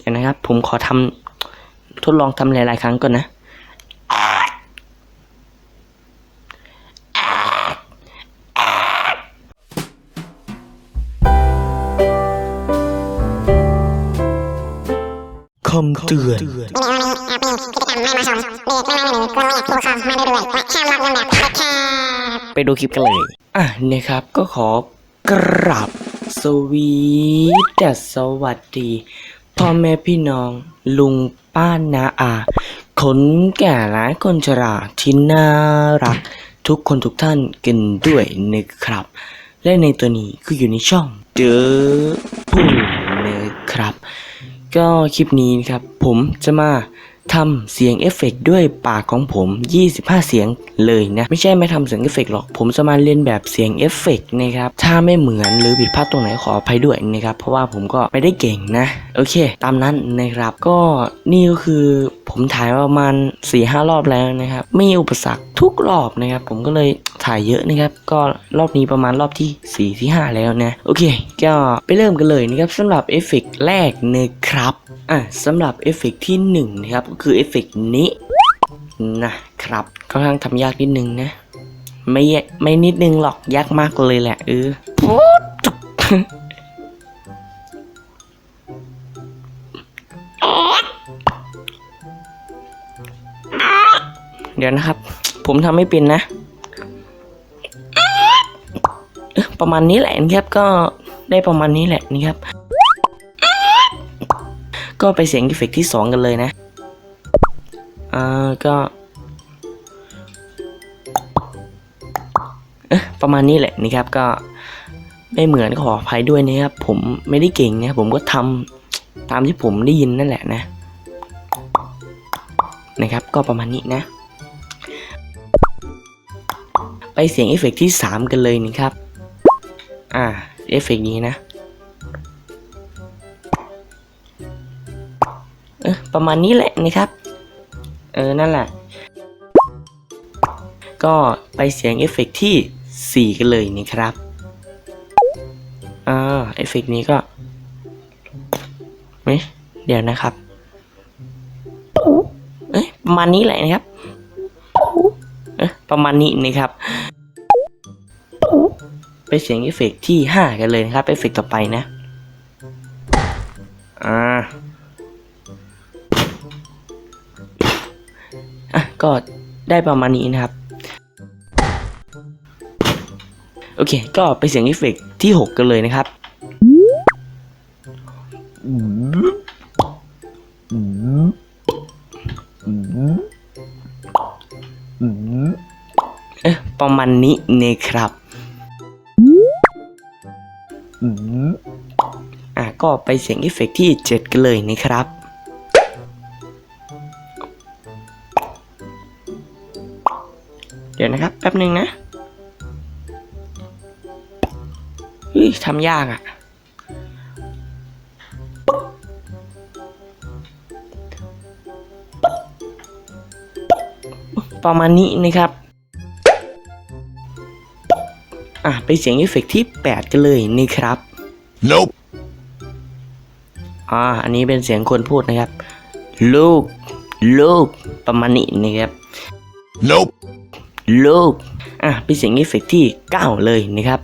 เดี๋ยวนะครับ ผมขอทำทดลองทำหลาย ๆ ครั้งก่อนนะคำเตือนมีอามีอามีกิจกรรมไม่เหมาะสมเด็กไม่ไม่หนึ่งกลัวไม่อยากผู้ปกครองไม่ได้ด้วยและห้ามลอกเลียนแบบเด็ดขาดไปดูคลิปกันเลย อะนะครับ ก็ขอกราบ สวีดัสสวัสดี พ่อแม่พี่น้อง ลุงป้านาอาคนแก่และคนชราที่น่ารัก ทุกคนทุกท่านกันด้วยนะครับ และในตัวนี้ก็อยู่ในช่องเดอพูนะครับ ก็คลิปนี้นะครับ ผมจะมา ทำเสียงเอฟเฟกต์ด้วยปากของผม 25 เสียงเลยนะ ไม่ใช่ไม่ทำเสียงเอฟเฟกต์หรอก ผมจะมาเรียนแบบเสียงเอฟเฟกต์นะครับ ถ้าไม่เหมือนหรือผิดพลาดตรงไหนขออภัยด้วยนะครับ เพราะว่าผมก็ไม่ได้เก่งนะ โอเค ตามนั้นนะครับ ก็นี่ก็คือผมถ่ายประมาณ4ีหรอบแล้วนะครับไม่มีอุปสรรคทุกรอบนะครับ ผมก็เลยถ่ายเยอะนะครับ ก็รอบนี้ประมาณรอบที่4ที่5แล้วนะ โอเค ก็ไปเริ่มกันเลยนะครับสำหรับเอฟเฟกต์แรกนะครับ อะสำหรับเอฟเฟกที่หนึ่งนะครับก็คือเอฟเฟกนี้นะครับค่อนข้างทำยากนิดนึงนะ ไม่ไม่นิดนึงหรอกยากมากเลยแหละเออเดี๋ยวนะครับ ผมทำไม่เป็นนะเอ๊ะประมาณนี้แหละนะครับก็ได้ประมาณนี้แหละนะครับ ก็ไปเสียงเอฟเฟกต์ที่สองกันเลยนะ อ่า ก็เอ๊ะประมาณนี้แหละนะครับก็ไม่เหมือนขออภัยด้วยนะครับผมไม่ได้เก่งนะผมก็ทำตามที่ผมได้ยินนั่นแหละนะ นะครับ ก็ประมาณนี้นะ ไปเสียงเอฟเฟกต์ที่สามกันเลยนะครับ อ่าเอฟเฟกต์นี้นะ ประมาณนี้แหละนะครับ เออ นั่นแหละ ก็ไปเสียงเอฟเฟกต์ที่ 4 กันเลยนะครับ อ่า เอฟเฟกต์นี้ก็เอ๊ะเดี๋ยวนะครับ เอ้ยประมาณนี้แหละนะครับเอ๊ะประมาณนี้นะครับ ไปเสียงเอฟเฟกต์ที่ 5 กันเลยนะครับ เอฟเฟกต์ต่อไปนะ อ่า ก็ได้ประมาณนี้นะครับ โอเค ก็ไปเสียงเอฟเฟกต์ที่ 6 กันเลยนะครับเอ๊ะประมาณนี้นะครับอะก็ไปเสียงเอฟเฟกต์ที่ 7 กันเลยนะครับ ดี๋ยวนะครับแป๊บหนึ่งนะเฮ้ยทำยากอะ่ะประมาณนี้นะครับ อะไปเสียงเอฟเฟกต์ที่ 8 กันเลยนะครับ Nope. อ่าอันนี้เป็นเสียงคนพูดนะครับ ลูก ลูก ประมาณนี้นะครับ Nope. ลูกอะเป็นเสียงเอฟเฟกที่ 9 เลยนะครับ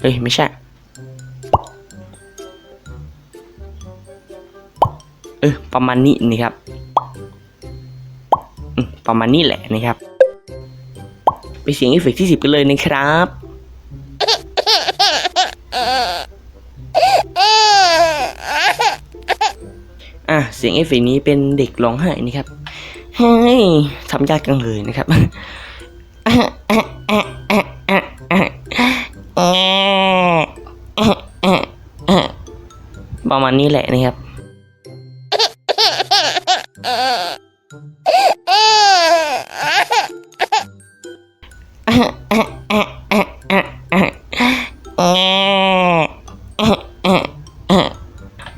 เฮ้ย ไม่ใช่ เออประมาณนี้นะครับ ประมาณนี้แหละนะครับไปเสียงเอฟเฟกที่ 10 กันเลยนะครับอะเสียงเอฟเฟกนี้เป็นเด็กร้องไห้นะครับ ฮ้ยทำยากจังเลยนะครับประมาณนี้แหละนะครับ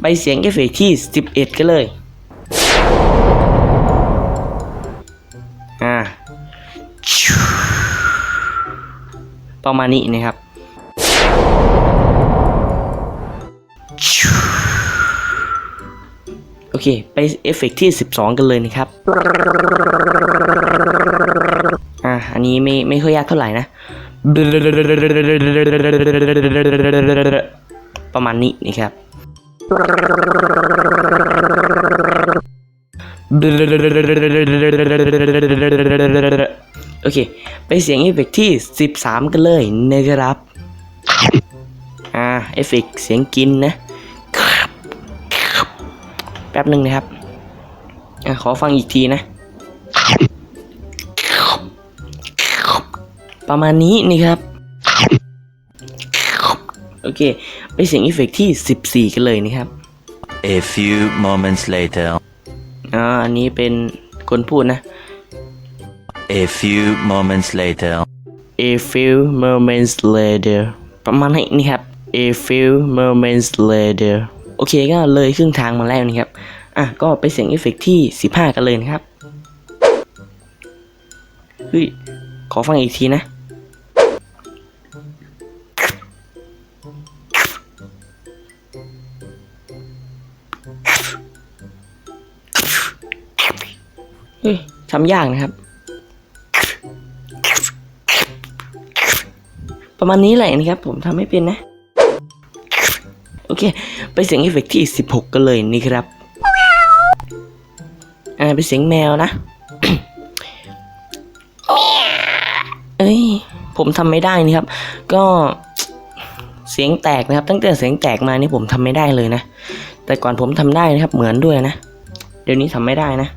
ไปเสียงเอฟเฟกที่ 11 กันเลย ประมาณนี้นะครับโอเค ไปเอฟเฟกที่ 12 กันเลยนะครับ อ่า อันนี้ไม่ไม่ค่อยยากเท่าไหร่นะ ประมาณนี้นะครับ โอเค ไปเสียงเอฟเฟกต์ที่ 13 กันเลยนะครับ อ่า เอฟเฟกต์เสียงกินนะ แป๊บหนึ่งนะครับอะขอฟังอีกทีนะ ประมาณนี้นี่ครับ โอเค ไปเสียงเอฟเฟกต์ที่ 14 กันเลยนะครับ A few moments later. อ่า อันนี้เป็นคนพูดนะ A few moments later. A few moments later ประมาณนี้นี่ครับ A few moments later โอเคก็เลยครึ่งทางมาแล้วนะครับ อะก็ไปเสียงเอฟเฟกต์ที่ 15 กันเลยนะครับ เฮ้ย ขอฟังอีกทีนะเฮ้ยทำยากนะครับ ประมาณนี้แหละนะครับ ผมทำไม่เป็นนะ โอเค ไปเสียงเอฟเฟกต์ที่ 16 กันเลยนี่ครับอ่าเป็นเสียงแมวนะเอ้ย ผมทำไม่ได้นี่ครับ ก็เสียงแตกนะครับ ตั้งแต่เสียงแตกมานี่ผมทำไม่ได้เลยนะ แต่ก่อนผมทำได้นะครับ เหมือนด้วยนะ เดี๋ยวนี้ทำไม่ได้นะ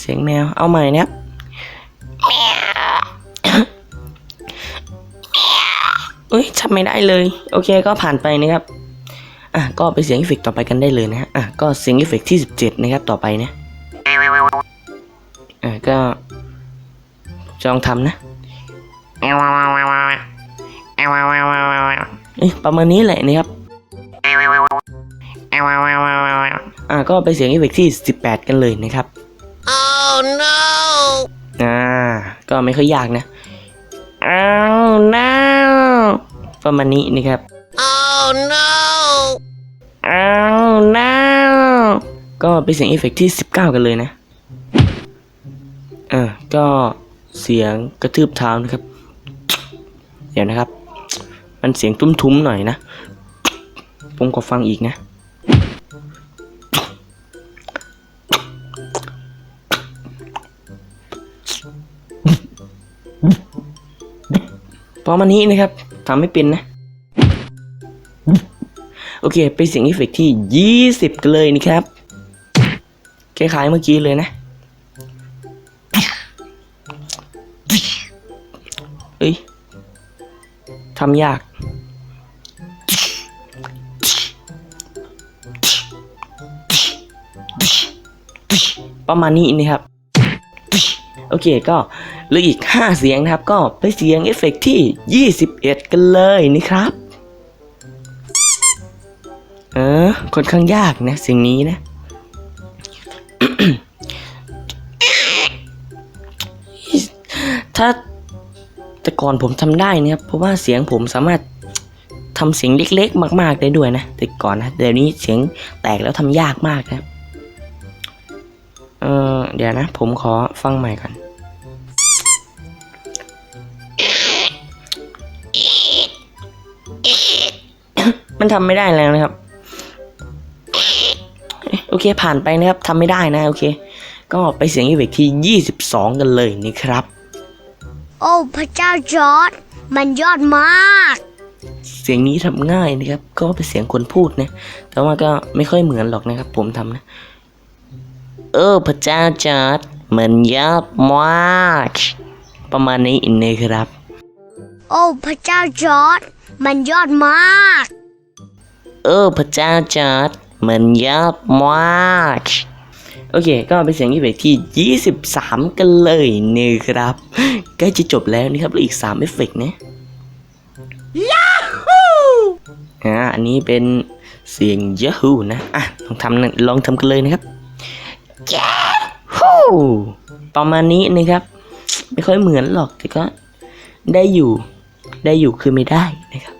เสียงแมว เอาใหม่นะครับ เอ้ยทำไม่ได้เลย โอเคก็ผ่านไปนะครับอะก็ไปเสียงเอฟเฟกต์ต่อไปกันได้เลยนะฮะอะก็เสียงเอฟเฟกต์ที่ 17 นะครับต่อไปนะอะก็จะลองทำนะเอ้ยประมาณนี้แหละนะครับอะก็ไปเสียงเอฟเฟกต์ที่ 18 กันเลยนะครับ Oh no อ่าก็ไม่ค่อยยากนะอ้าว no ประมาณนี้นะครับ Oh no อ้าว no ก็เป็นเสียงเอฟเฟกต์ที่ 19 กันเลยนะอ่าก็เสียงกระทืบเท้านะครับ เดี๋ยวนะครับ มันเสียงทุ้มๆหน่อยนะ ผมก็ฟังอีกนะประมาณนี้นะครับ ทำไม่เป็นนะ โอเคไปเสียงเอฟเฟกที่ 20 กันเลยนะครับ คล้ายๆเมื่อกี้เลยนะ เอ้ยทำยากประมาณนี้นะครับ โอเคก็ หลืออีก 5 เสียงนะครับก็ไปเสียงเอฟเฟกต์ที่ 21 กันเลยนะครับ เออค่อนข้างยากนะสิ่งนี้นะถ้าแต่ก่อนผมทำได้นะครับเพราะว่าเสียงผมสามารถทำเสียงเล็กๆ มาก ๆ ได้ด้วยนะ แต่ก่อนนะเดี๋ยวนี้เสียงแตกแล้วทำยากมากนะเออเดี๋ยวนะ ผมขอฟังใหม่ก่อน มันทำไม่ได้แล้วนะครับ โอเคผ่านไปนะครับทำไม่ได้นะโอเค ก็ไปเสียงอีเวกที่ 22 กันเลยนะครับ โอ้พระเจ้าจอร์ดมันยอดมาก เสียงนี้ทำง่ายนะครับ ก็เป็นเสียงคนพูดนะ แต่ว่าก็ไม่ค่อยเหมือนหรอกนะครับ ผมทำนะ เออพระเจ้าจอร์ดมันยอดมากประมาณนี้นะครับ โอ้พระเจ้าจอร์ดมันยอดมาก เออพระเจ้าจอร์ดมันยอดมากโอเค ก็เป็นเสียงอีเฟกที่ 23 กันเลยนะครับใกล้จะจบแล้วนะครับเหลืออีก 3 เอฟเฟกต์นะยาฮูอ่าอันนี้เป็นเสียงยาฮูนะ อะ ลองทำลองทำกันเลยนะครับยาฮูประมาณนี้นะครับ ไม่ค่อยเหมือนหรอกแต่ก็ได้อยู่ได้อยู่คือไม่ได้นะครับ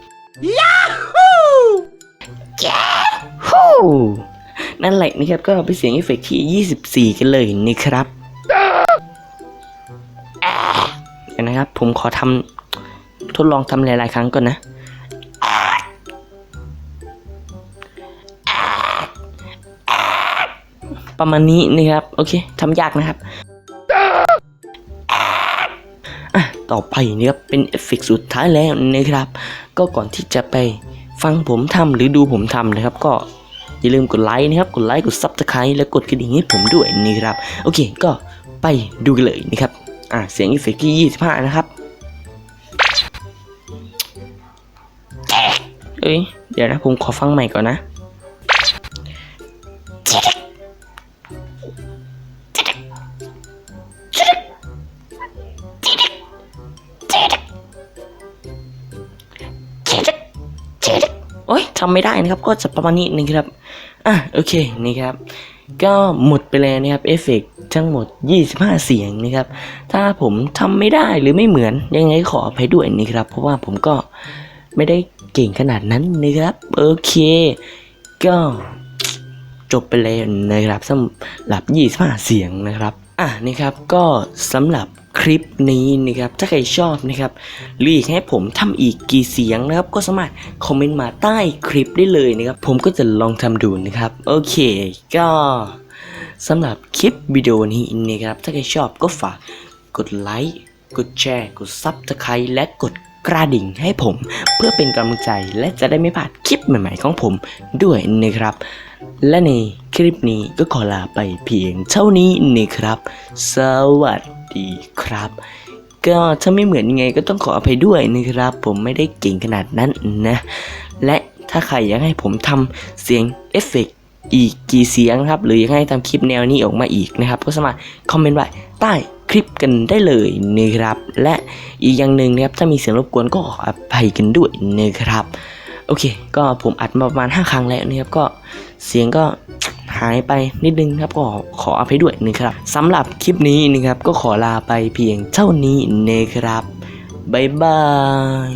นั่นแหละนะครับก็เป็นเสียงเอฟเฟกที่ 24 กันเลยนะครับนะครับ ผมขอทำทดลองทำหลาย ๆ ครั้งก่อนนะประมาณนี้นะครับโอเคทำยากนะครับต่อไปนะครับเป็นเอฟเฟกสุดท้ายแล้วนะครับ ก็ก่อนที่จะไปฟังผมทำหรือดูผมทำนะครับ ก็ อย่าลืมกดไลค์นะครับ กดไลค์ กดซับสไครต์และกดกระดิ่งให้ผมด้วยนะครับ โอเค ก็ไปดูกันเลยนะครับ อะเสียงอฟเฟกต์ที่ 25 นะครับ เอ้ย เดี๋ยวนะ ผมขอฟังใหม่ก่อนนะโอ้ยทำไม่ได้นะครับ ก็จะประมาณนี้นะครับ อะโอเคนี่ครับก็หมดไปแล้วนะครับเอฟเฟกต์ทั้งหมด 25 เสียงนะครับ ถ้าผมทำไม่ได้หรือไม่เหมือนยังไงขออภัยด้วยนะครับ เพราะว่าผมก็ไม่ได้เก่งขนาดนั้นนะครับโอเค ก็จบไปแล้วนะครับสำหรับ 25 เสียงนะครับ อะนะครับก็สำหรับ คลิปนี้นะครับ ถ้าใครชอบนะครับหรืออยากให้ผมทำอีกกี่เสียงนะครับ ก็สามารถคอมเมนต์มาใต้คลิปได้เลยนะครับ ผมก็จะลองทำดูนะครับ โอเค ก็สำหรับคลิปวิดีโอนี้นะครับ ถ้าใครชอบก็ฝากกดไลค์ กดแชร์ กดซับสไครต์และกดกระดิ่งให้ผม เพื่อเป็นกำลังใจและจะได้ไม่พลาดคลิปใหม่ ๆ ของผมด้วยนะครับ และในคลิปนี้ก็ขอลาไปเพียงเท่านี้นะครับ สวัสดีครับ ก็ถ้าไม่เหมือนยังไงก็ต้องขออภัยด้วยนะครับ ผมไม่ได้เก่งขนาดนั้นนะ และถ้าใครอยากให้ผมทำเสียงเอฟเฟกต์อีกกี่เสียงครับ หรืออยากให้ทำคลิปแนวนี้ออกมาอีกนะครับ ก็สามารถคอมเมนต์ไว้ใต้คลิปกันได้เลยนะครับ และอีกอย่างหนึ่งนะครับถ้ามีเสียงรบกวนก็ขออภัยกันด้วยนะครับ โอเค ก็ผมอัดมาประมาณ 5 ครั้งแล้วนะครับก็ เสียงก็หายไปนิดนึงครับก็ขออภัยด้วยนะครับสำหรับคลิปนี้นะครับก็ขอลาไปเพียงเท่านี้นะครับบ๊ายบาย